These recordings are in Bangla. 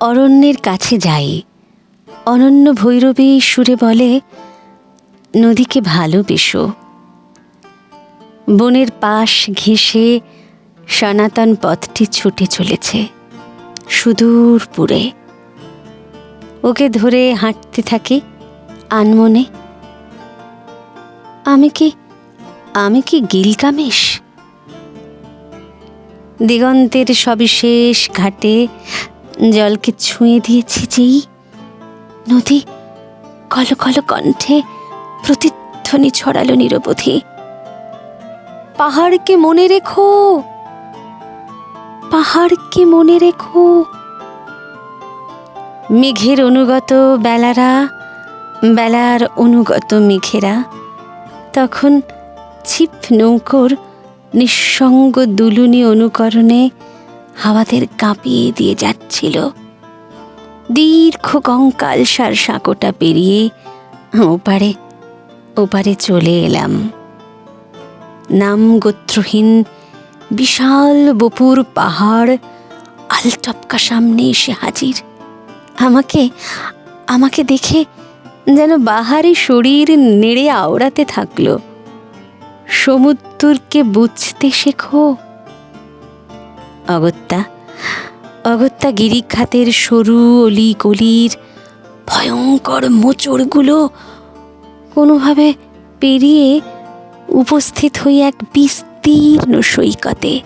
অরণ্যের কাছে যাই। অনন্য ভৈরবী সুরে বলে, নদীকে ভালোবেসো। বনের পাশ ঘেঁষে সনাতন পথটি ছুটে চলেছে, সুদূর পুরে। ওকে ধরে হাঁটতে থাকি আনমনে। আমি কি আমি কি গিলকামেশ দিগন্তের সবিশেষ ঘাটে জলকে ছুঁয়ে দিয়েছি যেই? নদী কল কল কণ্ঠে প্রতিধ্বনি ছড়ালো নিরবধি। পাহাড়কে মনে রেখো। পাহাড়কে মনে রেখো। মেঘের অনুগত বেলারা, বেলার অনুগত মেঘেরা, তখন ছিপ নৌকোর নিঃসঙ্গ দুলুনি অনুকরণে হাওয়াদের কাঁপিয়ে দিয়ে যাচ্ছিল। দীর্ঘ কঙ্কাল সার সাঁকোটা পেরিয়ে ওপারে ওপারে চলে এলাম। নাম গোত্রহীন বিশাল বপুর পাহাড় আলটপকা সামনে এসে হাজির। আমাকে আমাকে দেখে যেন বাহারি শরীর নেড়ে আওড়াতে থাকল। সমুদ্রকে বুঝতে শেখো। অগত্যা। অগত্যা গিরিখাতের সরু অলি গলির ভয়ঙ্কর মোচড়গুলো কোনোভাবে পেরিয়ে উপস্থিত হই এক বিস্তীর্ণ সৈকতে।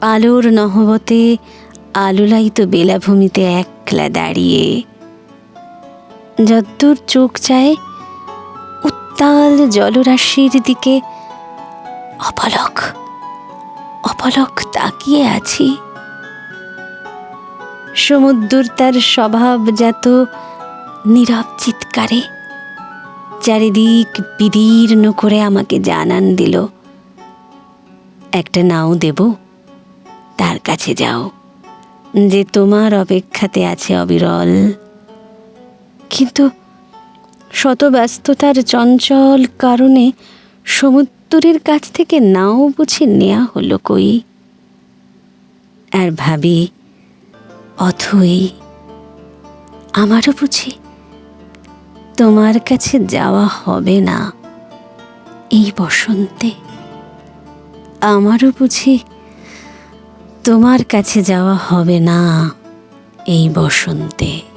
আলোর নহবতে আলোলায়িত বেলাভূমিতে একলা দাঁড়িয়ে যদ্দূর চোখ চায় উত্তাল জলরাশির দিকে অপলক। অপলক তাকিয়ে আছি। সমুদ্র তার স্বভাবজাত নীরব চিৎকারে, চারিদিক বিদীর্ণ করে আমাকে জানান দিল, একটা নাও দেব, তার কাছে যাও, যে তোমার অপেক্ষাতে আছে অবিরল। কিন্তু শত ব্যস্ততার চঞ্চল কারণে সমুদ্রের কাছ থেকে নাও বুঝে নেয়া হলো কই। আর ভাবি, অথই আমারও বুঝি তোমার কাছে যাওয়া হবে না। এই বসন্তে আমারও বুঝি তোমার কাছে যাওয়া হবে না এই বসন্তে।